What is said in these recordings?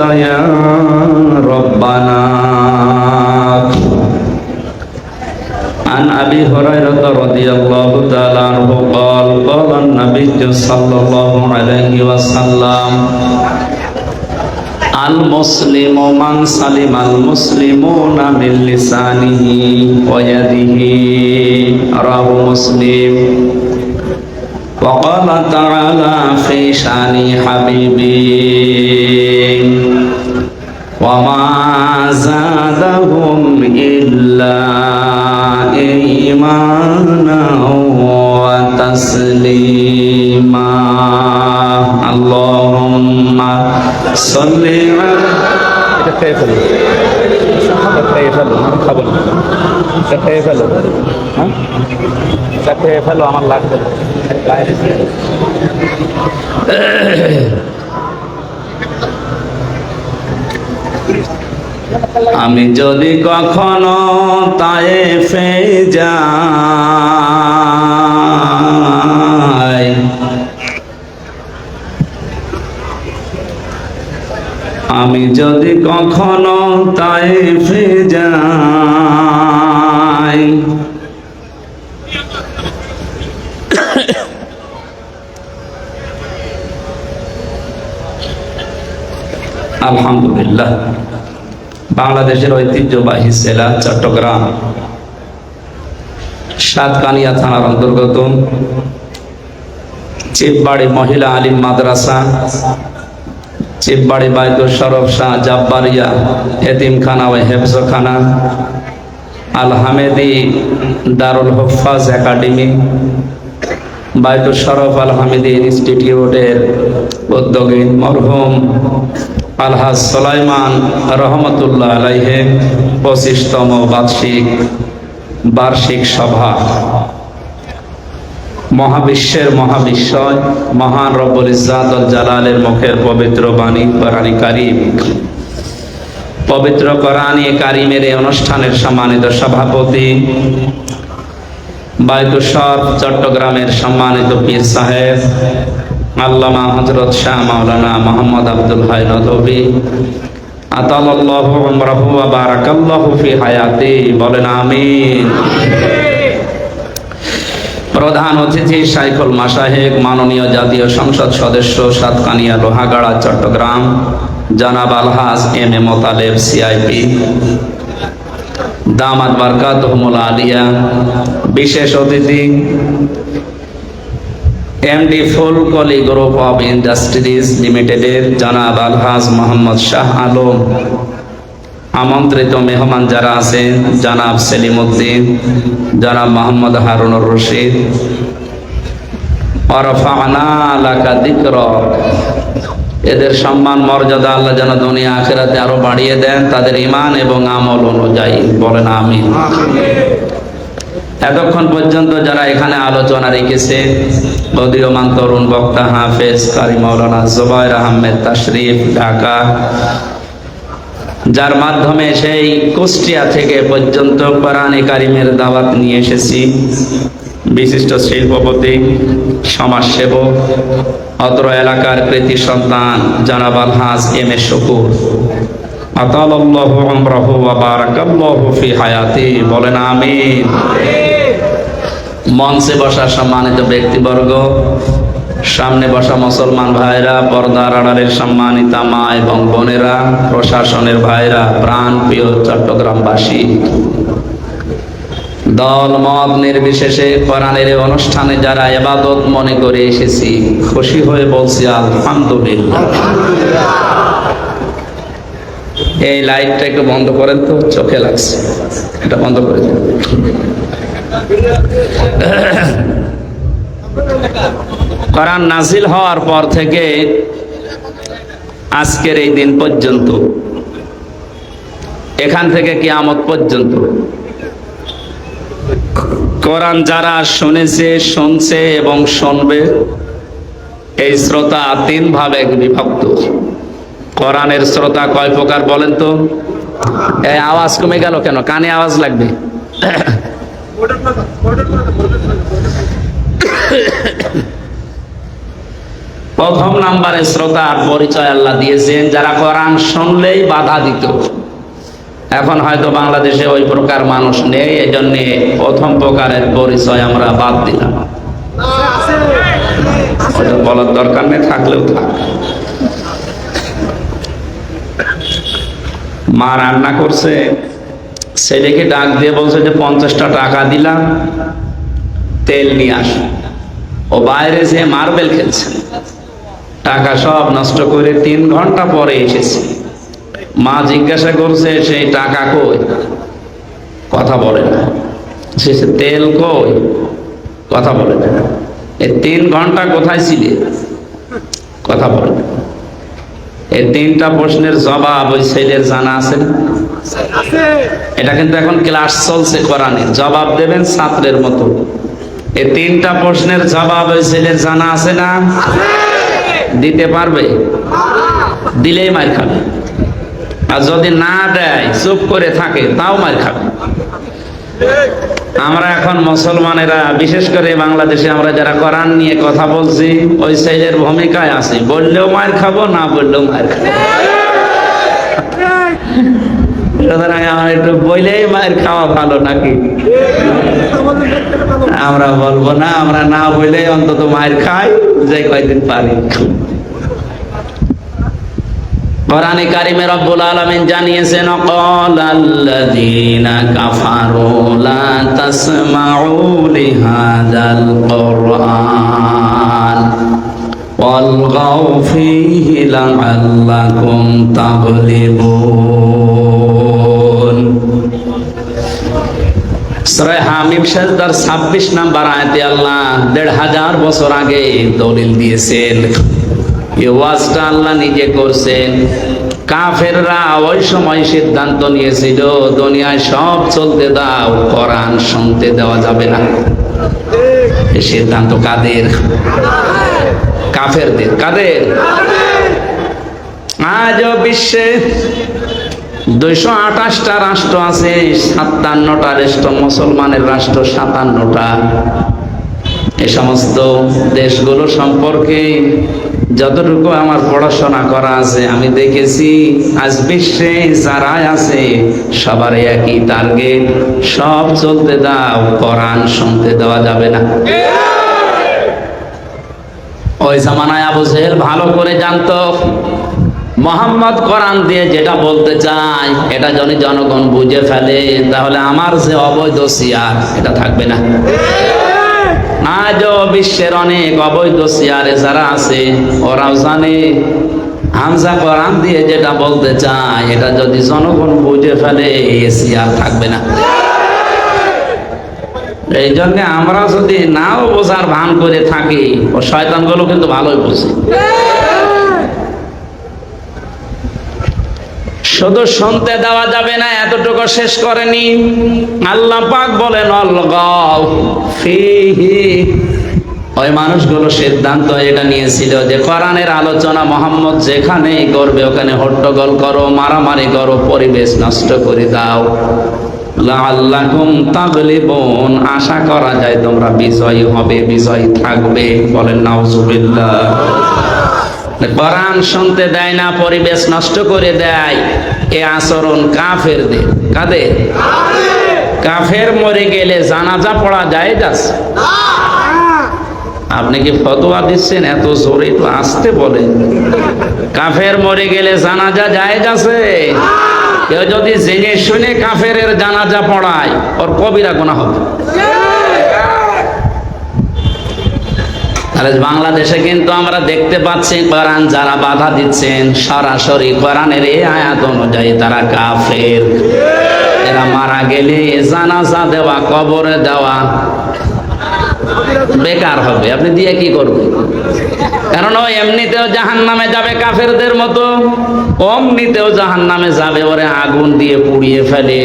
يا ربنا عن ابي هريره رضي الله تعالى عنه قال قال النبي صلى الله عليه وسلم المسلم من سلم المسلمون من لسانه ويده رواه مسلم وقال تعالى في شان حبيبي وما زادهم إلا إيمانا وتسليما. اللهم صل على এটা আমি যদি কখনো তায়ে ফে যাই আমি যদি কখনো তায়ে ফে যাই আলহামদুলিল্লাহ। বাংলাদেশের ঐতিহ্যবাহী জেলা চট্টগ্রাম। সাতকানিয়া থানার অন্তর্গত চিপবাড়ি মহিলা আলিম মাদ্রাসা, চিপবাড়ি বাইতুল শরফ শাহ জাব্বারিয়া এতিমখানা ও হেফজখানা আল হামেদি দারুল হফাজ একাডেমি, বাইতুল শরফ আল হামিদি ইনস্টিটিউটের উদ্যোগে মরহুম আলহাজ সোলাইমান রহমতুল্লাহ আলাইহে, পঁচিশতম বার্ষিক বার্ষিক সভা। মহাবিশ্বের মহাবিশ্বয়, মহান রব্বুল ইজাতুল জালালের মুখের পবিত্র বাণী, কোরআনী কারিম। পবিত্র কোরআনী কারিমের এই অনুষ্ঠানের সম্মানিত সভাপতি বায়তুসর চট্টগ্রামের সম্মানিত পীর সাহেব আল্লামা হজরত শাহ মাওলানা মোহাম্মদ আব্দুল হাই নদবী আতালাল্লাহু উমরাহু ওয়া বারাকাল্লাহু ফি হায়াতি। বলেন, আমিন। প্রধান অতিথি সাইফুল মাসাহেক মাননীয় জাতীয় সংসদ সদস্য সাতকানিয়া লোহাগাড়া, চট্টগ্রাম। জনাব আলহাজ এম এ মোতালেব সিআইপি দামাত বারকাত আলিয়া। বিশেষ অতিথি MD Fulkoli group of industries লিমিটেডের জনাব আলহাজ মোহাম্মদ শাহ আলম। আমন্ত্রিত মেহমান যারা আছেন, জনাব সেলিম উদ্দিন জনাব মোহাম্মদ হারুনুর রশিদ। এদের সম্মান, মর্যাদা আল্লাহ যেন দুনিয়া আখেরাতে আরও বাড়িয়ে দেন, তাদের ইমান এবং আমল অনুযায়ী বলেন আমি এতক্ষণ পর্যন্ত যারা এখানে আলোচনা রেখেছে বদীয়মান তরুণ বক্তা, হাফেজ কারি মৌলানা জুবাইর আহমেদ তাশরিফ, ঢাকা। যার মাধ্যমে সেই কুষ্টিয়া থেকে পর্যন্ত কোরআনে কারিমের দাওয়াত নিয়ে এসেছি। বিশিষ্ট শিল্পপতি, সমাজসেবক, অত্র এলাকার কৃতি সন্তান, জনাব আলহাজ এম এ শকুর। আতালাল্লাহু আমরাহু ওয়া বারাকাল্লাহু ফি হায়াতি। বলেন আমিন। মঞ্চে বসা সম্মানিত ব্যক্তিবর্গ, সামনে বসা মুসলমান ভাইরা পর্দার আড়ালের সম্মানিতা মা এবং বোনেরা, প্রশাসনের ভাইরা প্রাণ প্রিয় চট্টগ্রামবাসী। দল মত নির্বিশেষে কোরআনের অনুষ্ঠানে যারা এবাদত মনে করে এসেছি, খুশি হয়ে বলছি আলহামদুলিল্লাহ। এই লাইটটা একটু বন্ধ করেন তো, চোখে লাগছে। এটা বন্ধ করে দিন। কোরআন নাজিল হওয়ার পর থেকে আজকের এই দিন পর্যন্ত, এখান থেকে কিয়ামত পর্যন্ত, কোরআন যারা শুনেছে, শুনছে এবং শুনবে, এই শ্রোতা তিন ভাবে বিভক্ত। কোরআনের শ্রোতা কয় প্রকার বলেন তো? এই আওয়াজ কমে গেল কেন? কানে আওয়াজ লাগবে? প্রথম নাম্বারে শ্রোতার পরিচয় আল্লাহ দিয়েছেন, যারা কোরআন শুনলেই বাধা দিত। এখন হয়তো বাংলাদেশে ওই প্রকার মানুষ নেই এই জন্য প্রথম প্রকারের পরিচয় আমরা বাদ দিলাম। বলার দরকার নেই, থাকলেও থাক। মা রান্না করছে ছেলেকে ডাক দিয়ে বলছে যে, পঞ্চাশটা টাকা দিলাম, তেল নিয়ে আস। ও বাইরে যে মার্বেল খেলছে। টাকা সব নষ্ট করে তিন ঘণ্টা পরে এসেছে। মা জিজ্ঞাসা করছে সেই টাকা কই? কথা বলে না। সে তেল কই? কথা বলে না। এই তিন ঘণ্টা কোথায় ছিলে? কথা বলে এই তিনটা প্রশ্নের জবাব ওই ছেলের জানা আছে না? এটা কিন্তু এখন ক্লাস চলছে কোরআনের জবাব দেবেন ছাত্রের মতো। এই তিনটা প্রশ্নের জবাব ওই ছেলের জানা আছে না? দিতে পারবে? দিলেই মার খাবে। আর যদি না দেয়, চুপ করে থাকে, তাও মার খাবে। আমরা এখন মুসলমানেরা, বিশেষ করে বাংলাদেশে আমরা যারা কোরআন নিয়ে কথা বলছি, ওই ছেলের ভূমিকায় আছি। বললেও মার খাব, না বললেও মার খাব। সুতরাং আমার একটু বইলেই মায়ের খাওয়া ভালো নাকি? আমরা বলব না, আমরা না অন্তত মায়ের খাই, যে কয়দিন পারি। কোরআনে কারিমে রব্বুল আলামিন জানিয়েছেন ক্বালাল্লাযীনা কাফারু লা তাসমাউ লিহাযাল কুরআন ওয়ালগাউ ফীহি লাআল্লাকুম তাগলিবুন। 26 নাম্বার আল্লাহ দেড় হাজার বছর আগে দলিল দিয়েছেন। নিজে করছেন। সিদ্ধান্ত নিয়েছিল, দুনিয়ায় সব চলতে দাও, কোরআন শুনতে দেওয়া যাবে না। সিদ্ধান্ত কাদের? কাফেরদের, কাদের? আজও বিশ্বে দুইশো আঠাশটা রাষ্ট্র আছে, সাতান্নটা রাষ্ট্র, মুসলমানের রাষ্ট্র সাতান্নটা। এ সমস্ত দেশগুলো সম্পর্কে যতটুকু আমার পড়াশোনা করা আছে, আমি দেখেছি আজ বিশ্বে যারাই আছে সবার একই টার্গেট সব চলতে দাও, কোরআন শুনতে দেওয়া যাবে না। ওই জামানায় আবু জেহেল ভালো করে জানতো মোহাম্মদ কোরআন দিয়ে যেটা বলতে চায়, এটা যদি জনগণ বুঝে ফেলে, তাহলে আমার যে অবৈধ সিয়ার, এটা থাকবে না। আজও বিশ্বের অনেক অবৈধ সিয়ারে যারা আছে, ওরাও জানে, হামজা কোরআন দিয়ে যেটা বলতে চায়, এটা যদি জনগণ বুঝে ফেলে, এ সিয়ার থাকবে না। এই জন্য আমরা যদি নাও বোঝার ভান করে থাকি, ও শয়তানগুলো কিন্তু ভালোই বোঝে। শুধু শুনতে দেওয়া যাবে না, এতটুকু শেষ করেনি। আল্লাহ পাক বলেন ওই মানুষগুলো সিদ্ধান্ত এটা নিয়েছিল যে কোরআনের আলোচনা মোহাম্মদ যেখানেই করবে, ওখানে হট্টগোল করো, মারামারি করো, পরিবেশ নষ্ট করে দাও। লাআল্লাকুম তাগলিবুন, আশা করা যায় তোমরা বিজয়ী হবে, বিজয়ী থাকবে। বলেন, নাউজুবিল্লাহ। কোরআন শুনতে দেয় না, পরিবেশ নষ্ট করে দেয়। এ আচরণ কাফেরদের। কাদের? কাফের মরে গেলে জানাজা পড়া যায় যাচ্ছে আপনি কি ফতোয়া দিচ্ছেন? এত জোরে তো আসতে বলেন। কাফের মরে গেলে জানাজা যায় যাচ্ছে কেউ যদি জেনে শুনে কাফের জানাজা পড়ায়, ওর কবিরা গোনা হবে। তাহলে বাংলাদেশে কিন্তু আমরা দেখতে পাচ্ছি কোরআন যারা বাধা দিচ্ছেন, সরাসরি কোরআনের এই আয়াত অনুযায়ী তারা কাফের। এরা মারা গেলে জানাজা দেওয়া, কবরে দেওয়া বেকার হবে। আপনি দিয়ে কি করবেন? কারণ ও এমনিতেও জাহান নামে যাবে কাফেরদের মতো। অমনিতেও জাহান নামে যাবে, ওরে আগুন দিয়ে পুড়িয়ে ফেলে।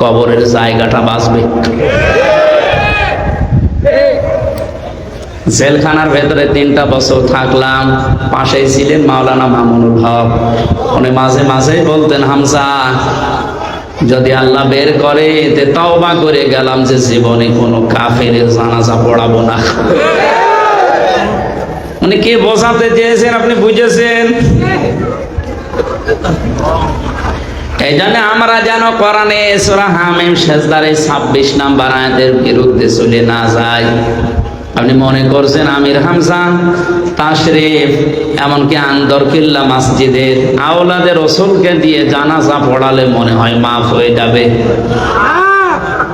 কবরের জায়গাটা বাঁচবে। জেলখানার ভেতরে তিনটা বছর থাকলাম, পাশেই ছিলেন মাওলানা মামুনুল হক। উনি মাঝে মাঝেই বলতেন হামসা যদি আল্লাহ বের করে, তে তওবা করে গেলাম যে জীবনে কোনো কাফের জানাজা পড়াবো না। উনি কে বোঝাতে চেয়েছেন আপনি বুঝেছেন? এই জন্য আমরা যেন কোরআনে সূরা হামিম সেজদারে ছাব্বিশ নাম্বার আয়াতের বিরুদ্ধে চলে না যাই। আপনি মনে করছেন আমির হামজা, তাশরিফ, এমনকি আন্দর কিল্লা মসজিদের আওলাদের রসুলকে দিয়ে জানাজা পড়ালে মনে হয় মাফ হয়ে যাবে।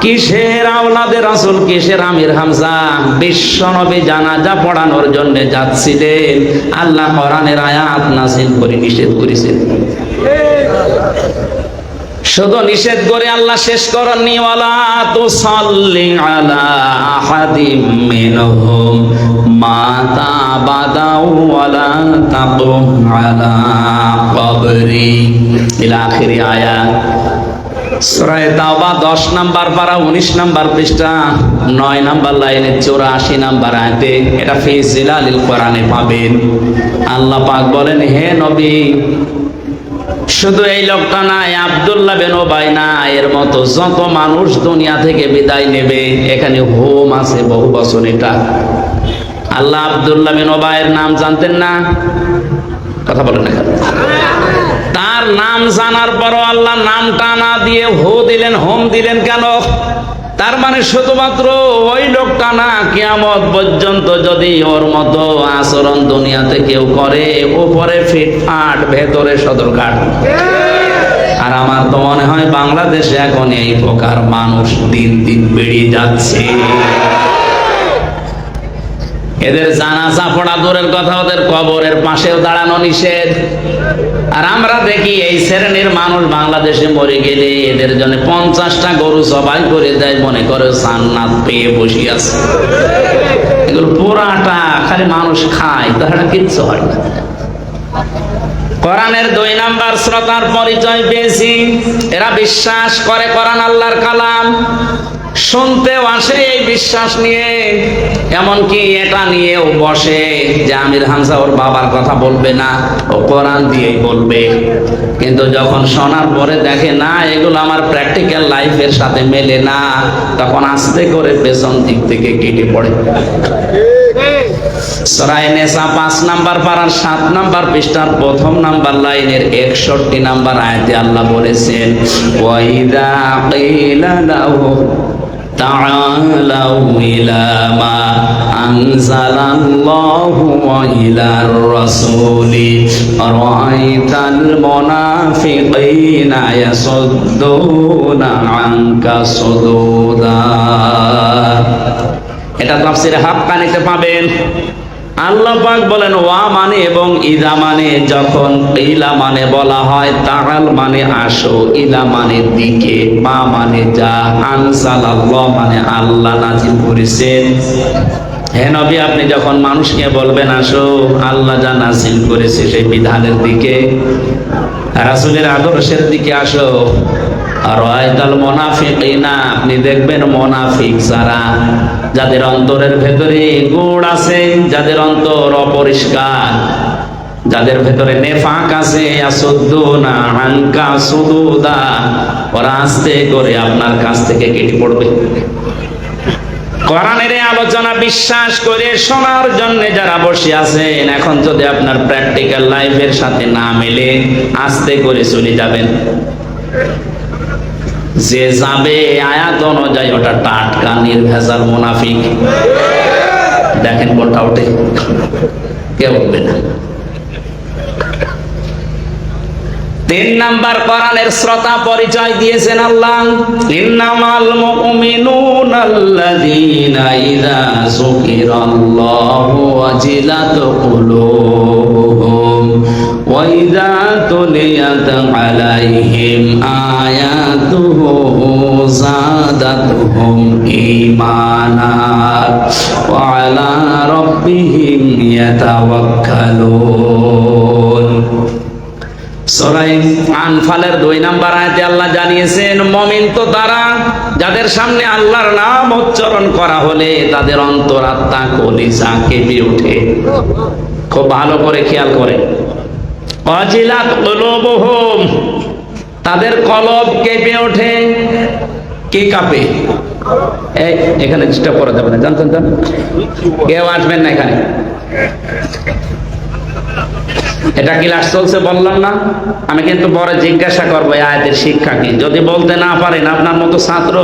কিসের আওলাদের রাসূল, কিসের আমির হামজা? বিশ্ব নবী জানাজা পড়ানোর জন্য যাচ্ছিলেন। আল্লাহ কোরআনের আয়াত নাসিল করে নিষেধ করেছেন। শুধু নিষেধ করে আল্লাহ শেষ করেননি, ওয়ালা তুসাল্লি আলা আহাদিম মিনহুম মাতা বাদাউ ওয়ালা তাকুম আলা তাওবা 10 নাম্বার পারা 19 নাম্বার পৃষ্ঠা 9 নাম্বার লাইনে 84 নাম্বার আয়াতে, এটা ফি জিলালিল কোরআনে পাবেন। আল্লাহ পাক বলেন, হে নবী শুধু এই লোকটা নাই, আবদুল্লাহ বেন ওবাই না এর মতো যত মানুষ দুনিয়া থেকে বিদায় নেবে, এখানে হোম আছে বহু বছর এটা। আল্লাহ আবদুল্লাহ বিন ওবাইয়ের নাম জানতেন না? কথা বলেন না তার নাম জানার পরও আল্লাহ নামটা না দিয়ে হো দিলেন, হোম দিলেন কেন? তার মানে শুধুমাত্র ওই লোকটা না, কিয়ামত পর্যন্ত যদি ওর মতো আচরণ দুনিয়াতে কেউ করে, উপরে ফিটফাট ভেতরে সদরঘাট। আর আমার তো মনে হয় বাংলাদেশে এখন এই প্রকার মানুষ দিন দিন বেড়ে যাচ্ছে। এদের জানাজা পড়া দূরের কথা, ওদের কবরের পাশেও দাঁড়ানো নিষেধ। আর আমরা দেখি এই শ্রেণির মানুষ বাংলাদেশে মরে গেলে এদের জন্য পঞ্চাশটা গরু সবাই করে দেয়, মনে করে সান্নাত পেয়ে বসে আছে। এগুলো পোড়াটা খালি মানুষ খায়, তাহলে কিচ্ছু হয় না। কোরআনের দুই নাম্বার শ্রোতার পরিচয় পেয়েছি। এরা বিশ্বাস করে কোরআন আল্লাহর কালাম। শুনতেও আসে এই বিশ্বাস নিয়ে। এমনকি এটা নিয়েও বসে যে আমির হামজা ওর বাবার কথা বলবে না, ও কোরআন দিয়েই বলবে। কিন্তু যখন শোনার পরে দেখে, না, এগুলো আমার প্র্যাকটিক্যাল লাইফের সাথে মেলে না, তখন আস্তে করে পেছন দিক থেকে কেটে পড়ে। সরাই নেশা পাঁচ নাম্বার পাড়ার সাত নাম্বার পৃষ্ঠার প্রথম নাম্বার লাইনের একষট্টি নাম্বার আয়াতে আল্লাহ বলেছেন ওয়াইদা কিলা লাহু تعالوا إلى ما أنزل الله وإلى الرسول رأيت المنافقين يصدون عنك صدودا এটা তাফসিরে হাক্কানিতে পাবেন। আল্লাহ পাক বলেন, ওয়া মানে এবং ইদা মানে যখন ইলা মানে বলা হয় তাগাল মানে আসো, ইলা মানে দিকে, মা মানে যা আনসাল আল্লাহ মানে আল্লাহ নাজিল করেছেন হে নবী, আপনি যখন মানুষকে বলবেন, আসো, আল্লাহ যা নাজিল করেছে সেই বিধানের দিকে, রাসূলের আদর্শের দিকে আসো। আর আয়তাল মোনাফিকিনা, আপনি দেখবেন মোনাফিক যারা, যাদের অন্তরের ভেতরে গুড় আছে, যাদের অন্তর অপরিষ্কার, যাদের ভেতরে নেফাক আছে ওরা আস্তে করে আপনার কাছ থেকে কেটে পড়বে। কোরআনের আলোচনা বিশ্বাস করে শোনার জন্য যারা বসে আছেন, এখন যদি আপনার প্র্যাকটিক্যাল লাইফের সাথে না মেলে, আস্তে করে চলে যাবেন। যে যাবে আয়াত অনুযায়ী ওটা টাটকা, নির্ভেজাল মুনাফিক। দেখেন কোনটা ওঠে। কে উঠবে না? তিন নাম্বার কোরআনের শ্রোতা পরিচয় দিয়েছেন আল্লাহ। ইন্নামাল মুমিনুনা আল্লাযীনা তুলিয়াত আলাইহিম আয়াতুহু যাদাতহুম ঈমানা ওয়া আলা রাব্বিহিম ইয়াতাওয়াক্কালুন সরাই আনফালের দুই নাম্বার আয়াতে আল্লাহ জানিয়েছেন, মমিন তো তারা যাদের সামনে আল্লাহর নাম উচ্চারণ করা হলে তাদের অন্তরাত্মা কলিজা কেঁপে ওঠে। খুব ভালো করে খেয়াল করে অজিলাত তাদের কলব কেঁপে ওঠে। কে কাঁপে? এখানে ডিস্টার্ব করা যাবে না। জানতেন তো? কেউ আসবেন না এখানে। এটা ক্লাস চলছে, বললাম না। আমি কিন্তু পরে জিজ্ঞাসা করব আয়াতের শিক্ষা কি? যদি বলতে না পারেন, আপনার মতো ছাত্র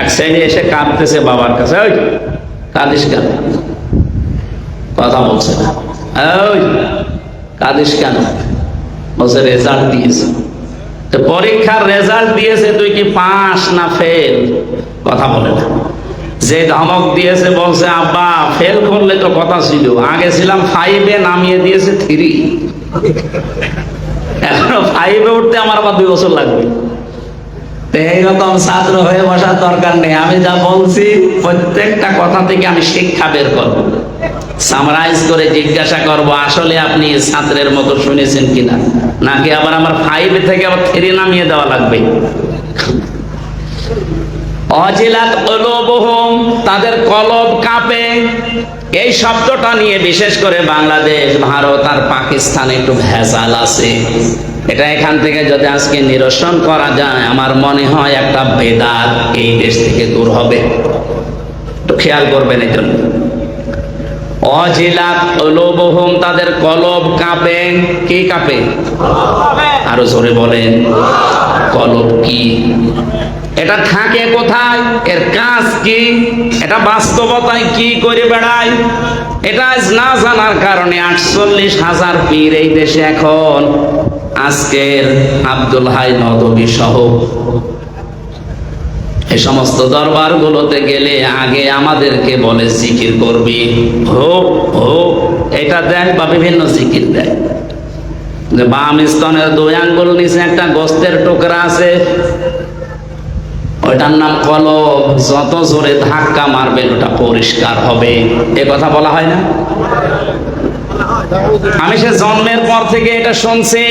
এক শ্রেণি এসে কাঁদতেছে বাবার কাছে। ওই কাঁদিস কেন? কথা বলছে না। ওই কেন? বলছে রেজাল্ট দিয়েছে। তো পরীক্ষার রেজাল্ট দিয়েছে, তুই কি পাস না ফেল কথা বলে না। যে ধমক দিয়েছে, বলছে, আব্বা ফেল করলে তো কথা ছিল। আগে ছিলাম ফাইভে নামিয়ে দিয়েছে থ্রি এখনও ফাইভে উঠতে আমার আবার দুই বছর লাগবে। এইরকম ছাত্র হয়ে বসার দরকার নেই। আমি যা বলছি, প্রত্যেকটা কথা থেকে আমি শিক্ষা বের করব। সামরাইজ করে জিজ্ঞাসা করব, আসলে আপনি ছাত্রের মতো শুনেছেন কিনা? নাকি আবার আমার ফাইভ থেকে আবার থ্রি নামিয়ে দেওয়া লাগবে? অজিলাত তাদের কলব কাঁপে। এই শব্দটা নিয়ে বিশেষ করে বাংলাদেশ, ভারত আর পাকিস্তান একটু ভেজাল আছে। এটা এখান থেকে যদি আজকে নিরসন করা যায়, আমার মনে হয় একটা বেদাত এই দেশ থেকে দূর হবে। একটু খেয়াল করবেন এই জন্য। অজিলাত কলবহুম, তাদের কলব কাঁপে। কি কাঁপে? আরও জোরে বলেন, কলব কি? এটা থাকে কোথায়? এর কাজ কি? এটা বাস্তবতায় কি করে বেড়ায়? এটা না জানার কারণে আটচল্লিশ হাজার পীর এই দেশে এখন আজকের আব্দুল হাই নদবী সহ এই সমস্ত দরবারগুলোতে গেলে আগে আমাদেরকে বলে জিকির করবি। হো হো, এটা দেয় বা বিভিন্ন জিকির দেয় যে বাম স্তনের দুই আঙ্গুল নিচে একটা গোস্তের টুকরা আছে, ওইটার নাম কলব। যত জোরে ধাক্কা মারবেন, ওটা পরিষ্কার হবে। এ কথা বলা হয় না? আমি সে জন্মের পর থেকে এটা শুনছি।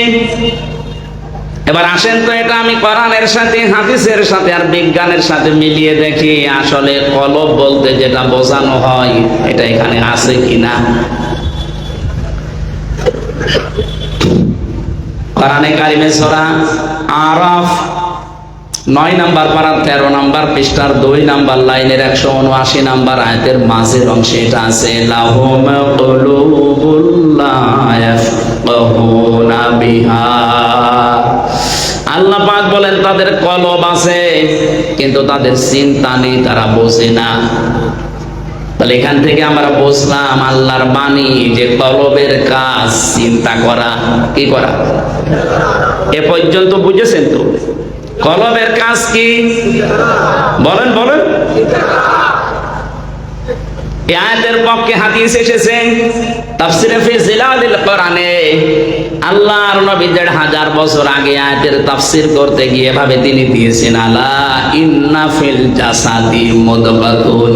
এবার আসেন তো, এটা আমি কোরআনের সাথে, হাদিসের সাথে আর বিজ্ঞানের সাথে মিলিয়ে দেখি, আসলে কলব বলতে যেটা বোঝানো হয়, এটা এখানে আছে কিনা? কোরআনে কারিমে সরা আরাফ, নয় নাম্বার পাড়ার তেরো নাম্বার পৃষ্ঠার দুই নাম্বার লাইনের একশো উনআশি নাম্বার আয়তের মাঝের অংশে এটা আছে, লাহুম কুলুবুল লা ইয়াফকাহুনা বিহা। আল্লাহ পাক বলেন, তাদের কলব আছে, কিন্তু তাদের চিন্তা নেই, তারা বোঝে না। তাহলে এখান থেকে আমরা বুঝলাম, আল্লাহর বাণী যে কলবের কাজ, চিন্তা করা, কি করা? এ পর্যন্ত বুঝেছেন তো? কলবের কাজ কি? বলেন বলেন। এই আয়াতের পক্ষে হাদিস এসেছে, তাফসিরে ফি জিলালিল কোরআনে, আল্লাহর নবী দেড় হাজার বছর আগে আয়াতের তাফসির করতে গিয়ে এভাবে তিনি দিয়েছেন, আলা ইন্না ফিল জাসাদি মুদগাতুন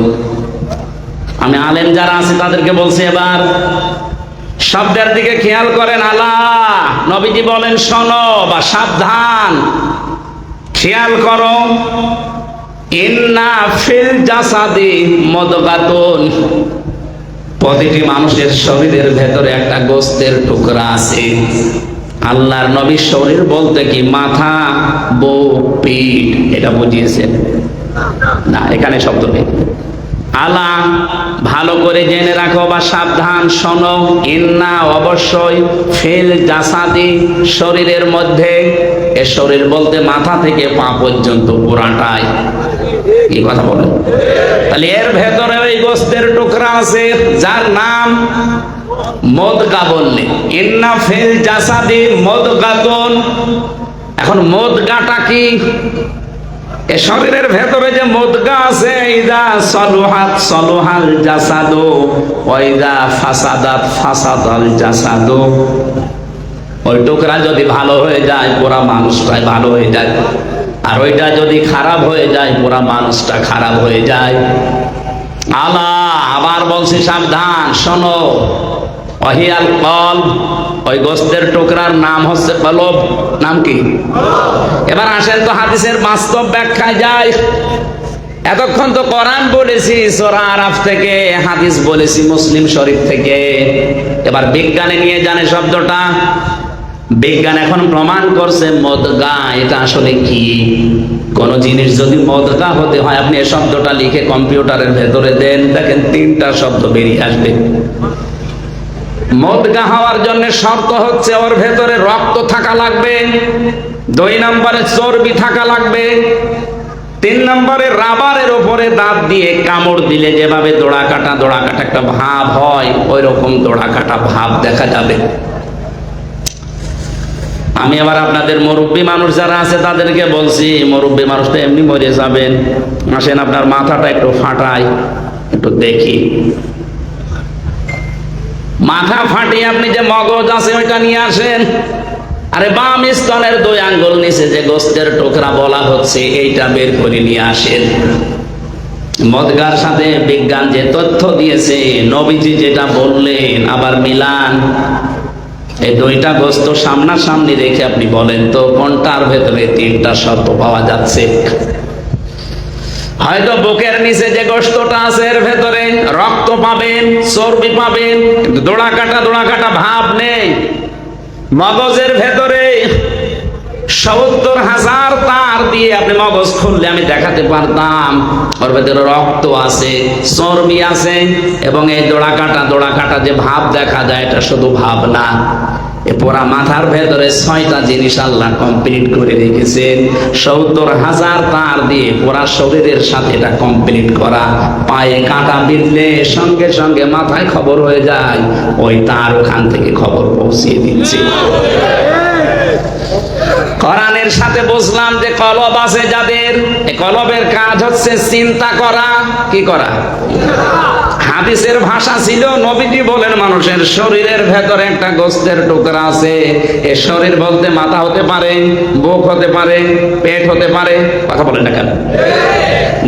আমি আলেম যারা আছে তাদেরকে বলছি এবার, শব্দের দিকে খেয়াল করেন, আলা। নবীজি বলেন, শোনো বা সাবধান, খেয়াল করো। ইন্না ফিল জাসাদি মদগাতুন। প্রতিটি মানুষের শরীরের ভেতরে একটা গোস্তের টুকরা আছে। আল্লাহর নবীর শরীর বলতে কি? মাথা বুক পিঠ, এটা বুঝিয়েছেন? না, এখানে শব্দ নেই। আলা ভালো করে জেনে রাখো বা সাবধান শোনো। ইন্না অবশ্যই ফিল জাসাদি শরীরের মধ্যে, এ শরীর বলতে মাথা থেকে পা পর্যন্ত, পুরাটাই। কি কথা বলেন? তাহলে এর ভেতরে ওই গোস্তের টুকরা আছে, যার নাম মদগা বললে ইন্না ফিল জাসাদি মদগাতুন এখন মদগাটা কি? এ শরীরের ভেতরে যে মদগা আছে, ইদা সলুহাত সলুহাল জাসাদু ওইদা ফাসাদাত ফাসাদাল জাসাদু। ওই টুকরা যদি ভালো হয়ে যায় পুরা মানুষটাই ভালো হয়ে যায়। আর ওইটা যদি খারাপ হয়ে যায়, পুরা মানুষটা খারাপ হয়ে যায়। আলা আবার বলছি, সাবধান, শোনো। অহিয়াল কল, ওই গোস্তের টুকরার নাম হচ্ছে কলব নাম কি? এবার আসেন তো হাদিসের বাস্তব ব্যাখ্যায় যায় এতক্ষণ তো কোরআন বলেছি, সোরা আরাফ থেকে, হাদিস বলেছি, মুসলিম শরীফ থেকে। এবার বিজ্ঞানে নিয়ে জানে শব্দটা। বিজ্ঞান এখন প্রমাণ করছে মদগা, এটা আসলে কি? কোন জিনিস যদি মদগা হতে হয়, আপনি এই শব্দটা লিখে কম্পিউটারের ভেতরে দেন, দেখেন তিনটা শব্দ বেরিয়ে আসবে। মদগা হওয়ার জন্য শর্ত হচ্ছে ওর ভেতরে রক্ত থাকা লাগবে, দুই নম্বরে চর্বি থাকা লাগবে, তিন নম্বরে রাবারের ওপরে দাঁত দিয়ে কামড় দিলে যেভাবে দোড়া কাটা দোড়া কাটা একটা ভাব হয় ওই রকম দোড়া কাটা ভাব দেখা যাবে। আমি আবার আপনাদের মুরব্বী মানুষ যারা আছে তাদেরকে বলছি, মুরব্বী মানুষ তো এমনি মরে যাবেন। আসেন আপনার মাথাটা একটু ফাটাই, একটু দেখি। মাথা ফাটিয়ে আপনি যে মগজ আছে ওইটা নিয়ে আসেন। আরে বাম স্তনের দুই আঙ্গুল নিচে যে গোস্তের টুকরা বলা হচ্ছে, এইটা বের করে নিয়ে আসেন। মদগার সাথে বিজ্ঞান যে তথ্য দিয়েছে, নবীজি যেটা বললেন, আবার মিলান। এই দুইটা গোস্ত সামনাসামনি রেখে আপনি বলেন তো, কোনটার ভেতরে তিনটা শব্দ পাওয়া যাচ্ছে? হয়তো বুকের নিচে যে গোস্তটা আছে, এর ভেতরে রক্ত পাবেন, চর্বি পাবেন, কিন্তু দোড়া কাটা দোড়া কাটা ভাব নেই। মগজের ভেতরে সত্তর হাজার তার দিয়ে আপনি মগজ খুললে আমি দেখাতে পারতাম। ওর ভেতরে রক্ত আছে, চর্বি আছে, এবং এই দোড়া কাটা দোড়া কাটা যে ভাব দেখা যায়, এটা শুধু ভাব না। এ পোড়া মাথার ভেতরে ছয়টা জিনিস আল্লাহ কমপ্লিট করে রেখেছেন। সত্তর হাজার তার দিয়ে পোড়া শরীরের সাথে এটা কমপ্লিট করা। পায়ে কাঁটা বিঁধলে সঙ্গে সঙ্গে মাথায় খবর হয়ে যায়, ওই তার ওখান থেকে খবর পৌঁছিয়ে দিচ্ছে। কোরআনের সাথে বুঝলাম যে কলব আছে যাদের। কলবের কাজ হচ্ছে চিন্তা করা, কি করা? হাদিসের ভাষা ছিল, নবীজি বলেন, মানুষের শরীরের ভেতরে একটা গোস্তের টুকরা আছে। এ শরীর বলতে মাথা হতে পারে, বুক হতে পারে, পেট হতে পারে। কথা বলেন না কেন?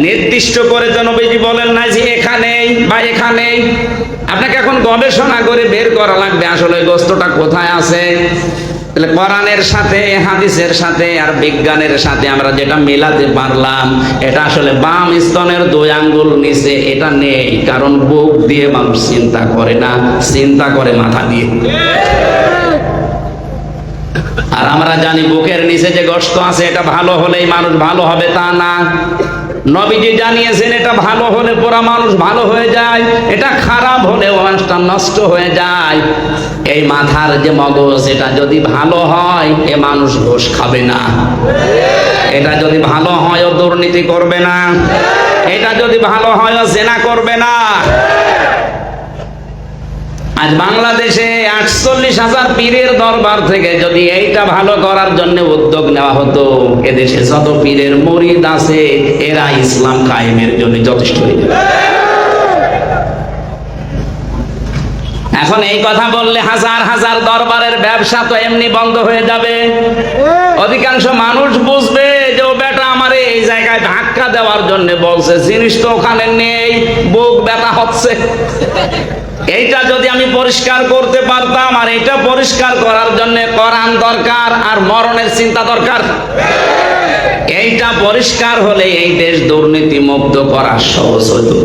নির্দিষ্ট করে তো নবীজি বলেন না যে এখানেই বা এখানেই। আপনাকে এখন গবেষণা করে বের করা লাগবে আসলে গোস্তটা কোথায় আছে। তাহলে কোরআনের সাথে, হাদিসের সাথে আর বিজ্ঞানের সাথে আমরা যেটা মেলাতে পারলাম, এটা আসলে বাম স্তনের দুই আঙ্গুল নিচে এটা নেই, কারণ বুক দিয়ে মানুষ চিন্তা করে না, চিন্তা করে মাথা দিয়ে। আর আমরা জানি বুকের নিচে যে গোস্ত আছে, এটা ভালো হলেই মানুষ ভালো হবে, তা না। নবীজি জানিয়েছেন, এটা ভালো হলে পোড়া মানুষ ভালো হয়ে যায়, এটা খারাপ হলে মানুষটা নষ্ট হয়ে যায়। এই মাথার যে মগজ, এটা যদি ভালো হয়, এ মানুষ ঘোষ খাবে না। এটা যদি ভালো হয়, ও দুর্নীতি করবে না। এটা যদি ভালো হয়, ও জেনা করবে না। আজ বাংলাদেশে আটচল্লিশ হাজার পীরের দরবার থেকে যদি এইটা ভালো করার জন্য উদ্যোগ নেওয়া হতো এদেশে যত পীরের মরিদ আছে এরা ইসলাম কায়েমের জন্য যথেষ্ট হয়ে যাবে। এখন এই কথা বললে হাজার হাজার দরবারের ব্যবসা তো এমনি বন্ধ হয়ে যাবে। অধিকাংশ মানুষ বুঝবে আমার এই জায়গায় ধাক্কা দেওয়ার জন্য বলছে, জিনিস তো ওখানে নেই, বুক ব্যথা হচ্ছে। এইটা যদি আমি পরিষ্কার করতে পারতাম, আর এটা পরিষ্কার করার জন্য করান দরকার আর মরণের চিন্তা দরকার। এইটা পরিষ্কার হলে এই দেশ দুর্নীতি মুক্ত করা সহজ হতো